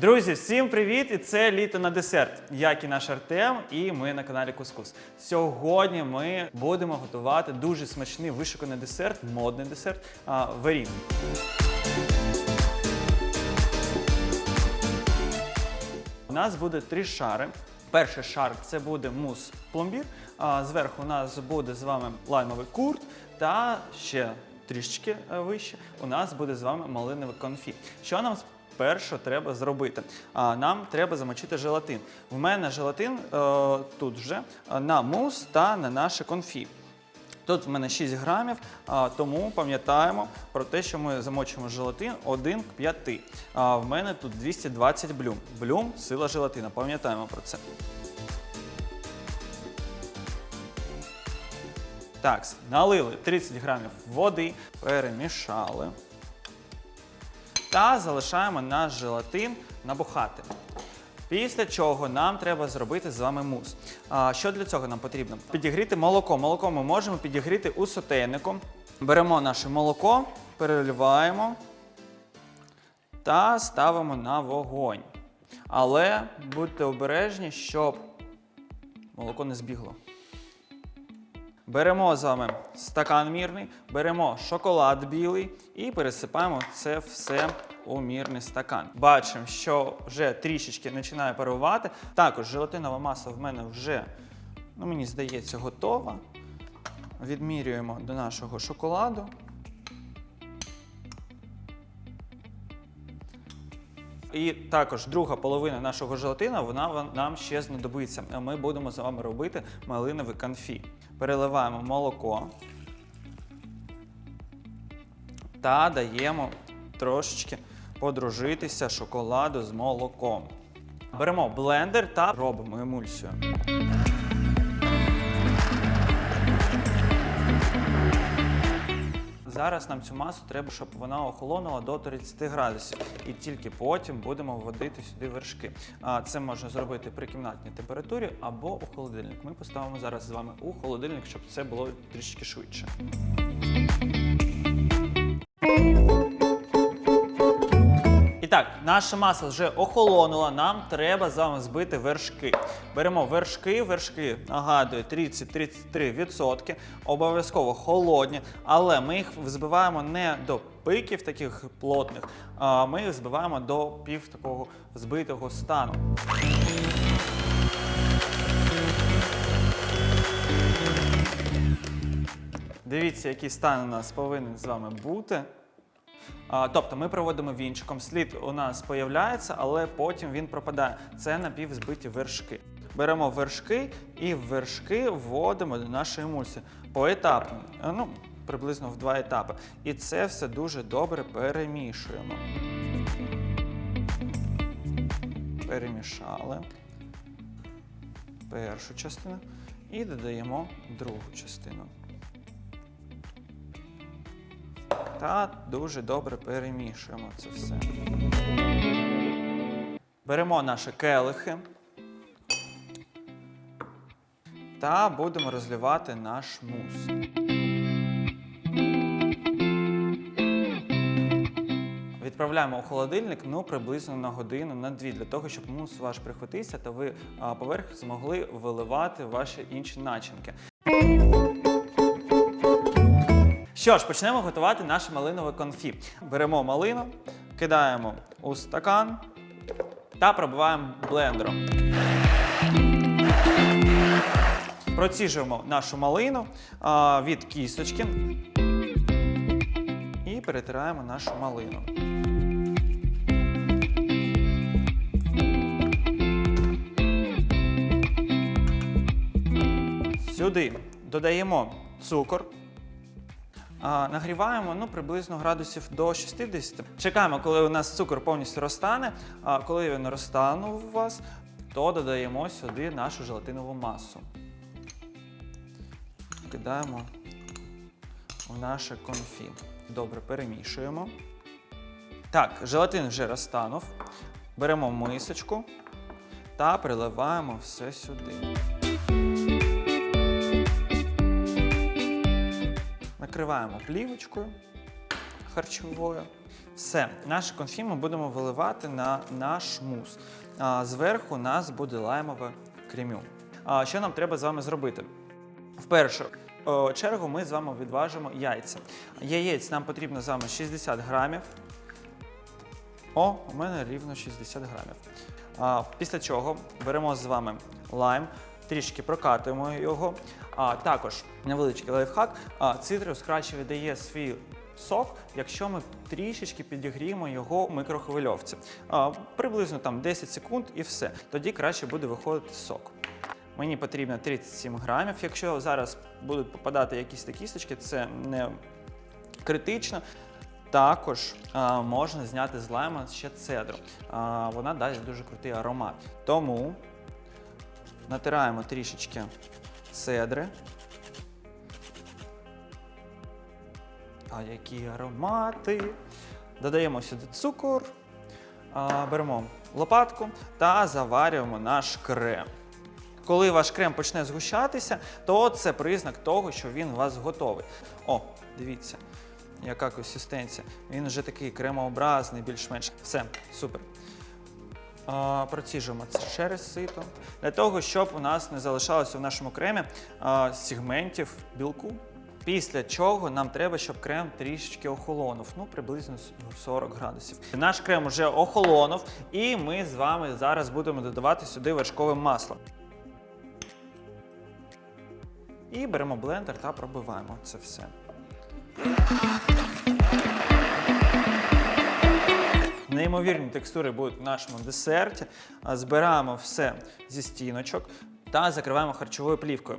Друзі, всім привіт! І це літо на десерт. Як і наш Артем, і ми на каналі Кускус. Сьогодні ми будемо готувати дуже смачний вишуканий десерт, модний десерт а, варінь. У нас буде три шари. Перший шар це буде мус пломбір. А зверху у нас буде з вами лаймовий курт та ще трішечки вище. У нас буде з вами малиновий конфі. Що нам спершу треба зробити? Нам треба замочити желатин. В мене желатин е, тут вже е, на мус та на наше конфі. Тут в мене 6 грамів, тому пам'ятаємо про те, що ми замочимо желатин 1 к 5. А, в мене тут 220 блюм. Блюм сила желатина. Пам'ятаємо про це. Так, налили 30 грамів води, перемішали. Та залишаємо наш желатин набухати. Після чого нам треба зробити з вами мус. А, що для цього нам потрібно? Підігріти молоко. Молоко ми можемо підігріти у сотейнику. Беремо наше молоко, переливаємо та ставимо на вогонь. Але будьте обережні, щоб молоко не збігло. Беремо з вами стакан мірний, беремо шоколад білий і пересипаємо це все у мірний стакан. Бачимо, що вже трішечки починає парувати. Також желатинова маса в мене вже, ну мені здається, готова. Відмірюємо до нашого шоколаду. І також друга половина нашого желатина, вона нам ще знадобиться. Ми будемо з вами робити малиновий конфі. Переливаємо молоко та даємо трошечки подружитися шоколаду з молоком. Беремо блендер та робимо емульсію. Зараз нам цю масу треба, щоб вона охолонула до 30 градусів. І тільки потім будемо вводити сюди вершки. Це можна зробити при кімнатній температурі або у холодильник. Ми поставимо зараз з вами у холодильник, щоб це було трішки швидше. Наша маса вже охолонула, нам треба з вами збити вершки. Беремо вершки, вершки, нагадую, 30-33%, обов'язково холодні, але ми їх взбиваємо не до пиків таких плотних, а ми їх збиваємо до пів такого збитого стану. Дивіться, який стан у нас повинен з вами бути. Тобто ми проводимо вінчиком, слід у нас появляється, але потім він пропадає. Це напівзбиті вершки. Беремо вершки і вершки вводимо до нашої емульсії поетапно, е, ну, приблизно в два етапи. І це все дуже добре перемішуємо. Перемішали першу частину і додаємо другу частину. Та дуже добре перемішуємо це все. Беремо наші келихи та будемо розливати наш мус. Відправляємо у холодильник ну, приблизно на годину, на дві, для того, щоб мус ваш прихватився та ви поверх змогли виливати ваші інші начинки. Що ж, почнемо готувати наше малинове конфі. Беремо малину, кидаємо у стакан та пробиваємо блендером. Проціжуємо нашу малину а, від кісточки і перетираємо нашу малину. Сюди додаємо цукор. Нагріваємо ну, приблизно градусів до 60. Чекаємо, коли у нас цукор повністю розтане. А коли він розтанув у вас, то додаємо сюди нашу желатинову масу. Кидаємо в наше конфі. Добре, перемішуємо. Так, желатин вже розтанув. Беремо мисочку та приливаємо все сюди. Накриваємо плівочкою харчовою. Все, наше конфі ми будемо виливати на наш мус. Зверху у нас буде лаймове кремю. А, що нам треба з вами зробити? В першу чергу ми з вами відважимо яйця. Яєць нам потрібно з вами 60 грамів. О, у мене рівно 60 грамів. Після чого беремо з вами лайм, трішки прокатуємо його. А, також невеличкий лайфхак. Цитрус краще видає свій сок, якщо ми трішечки підігріємо його в мікрохвильовці. А, приблизно там 10 секунд і все. Тоді краще буде виходити сок. Мені потрібно 37 грамів. Якщо зараз будуть попадати якісь такі кісточки, це не критично. Також а, можна зняти з лайма ще цедру. А, вона дасть дуже крутий аромат. Тому натираємо трішечки цедри. А які аромати! Додаємо сюди цукор, беремо лопатку та заварюємо наш крем. Коли ваш крем почне згущатися, то це признак того, що він у вас готовий. О, дивіться, яка консистенція. Він вже такий кремообразний, більш-менш. Все, супер. Проціжуємо це через сито для того, щоб у нас не залишалося в нашому кремі сегментів білку. Після чого нам треба, щоб крем трішечки охолонув, ну приблизно 40 градусів. Наш крем вже охолонув, і ми з вами зараз будемо додавати сюди вершкове масло. І беремо блендер та пробиваємо це все. Неймовірні текстури будуть в нашому десерті. Збираємо все зі стіночок та закриваємо харчовою плівкою.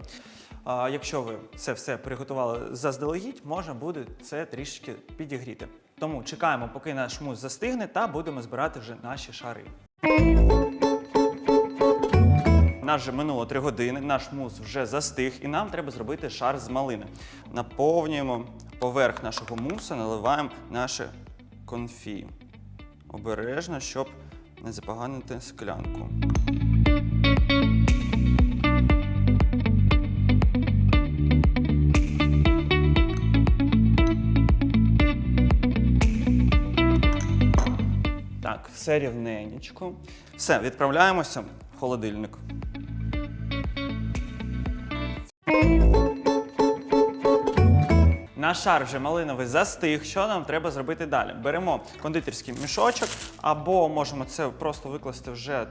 Якщо ви це все приготували заздалегідь, можна буде це трішки підігріти. Тому чекаємо, поки наш мус застигне, та будемо збирати вже наші шари. Нас вже минуло 3 години, наш мус вже застиг, і нам треба зробити шар з малини. Наповнюємо поверх нашого муса, наливаємо наше конфі. Обережно, щоб не запоганити склянку. Так, все рівненечко. Все, відправляємося в холодильник. Наш шар вже малиновий застиг. Що нам треба зробити далі? Беремо кондитерський мішочок, або можемо це просто викласти вже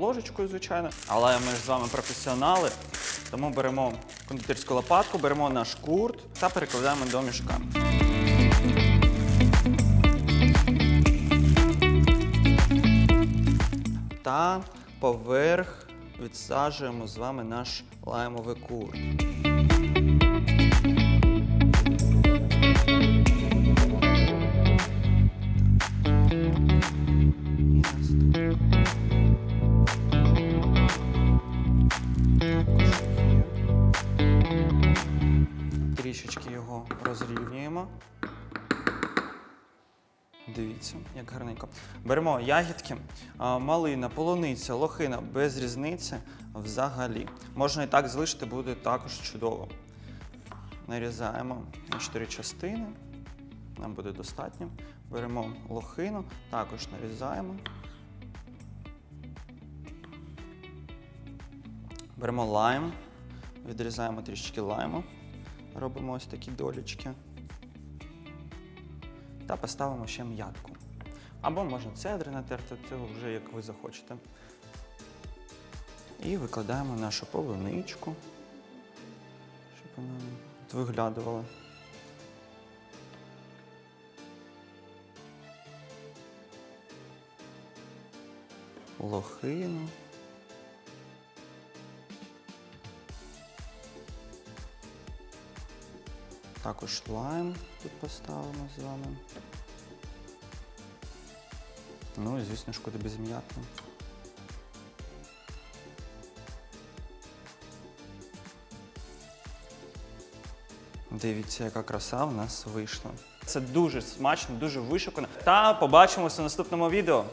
ложечкою, звичайно. Але ми ж з вами професіонали, тому беремо кондитерську лопатку, беремо наш курт та перекладаємо до мішка. Та поверх відсаджуємо з вами наш лаймовий курт. Трішечки його розрівнюємо. Дивіться, як гарненько. Беремо ягідки, малина, полуниця, лохина без різниці взагалі. Можна і так залишити, буде також чудово. Нарізаємо на чотири частини. Нам буде достатньо. Беремо лохину, також нарізаємо. Беремо лайм, відрізаємо трішки лайму, робимо ось такі долічки та поставимо ще м'ятку. Або можна цедри натерти, це вже як ви захочете. І викладаємо нашу полуничку, щоб вона виглядувала. Лохину. Також лайм тут поставимо з вами. Ну і звісно ж куди без м'яти. Дивіться, яка краса в нас вийшла. Це дуже смачно, дуже вишукано. Та побачимося в наступному відео.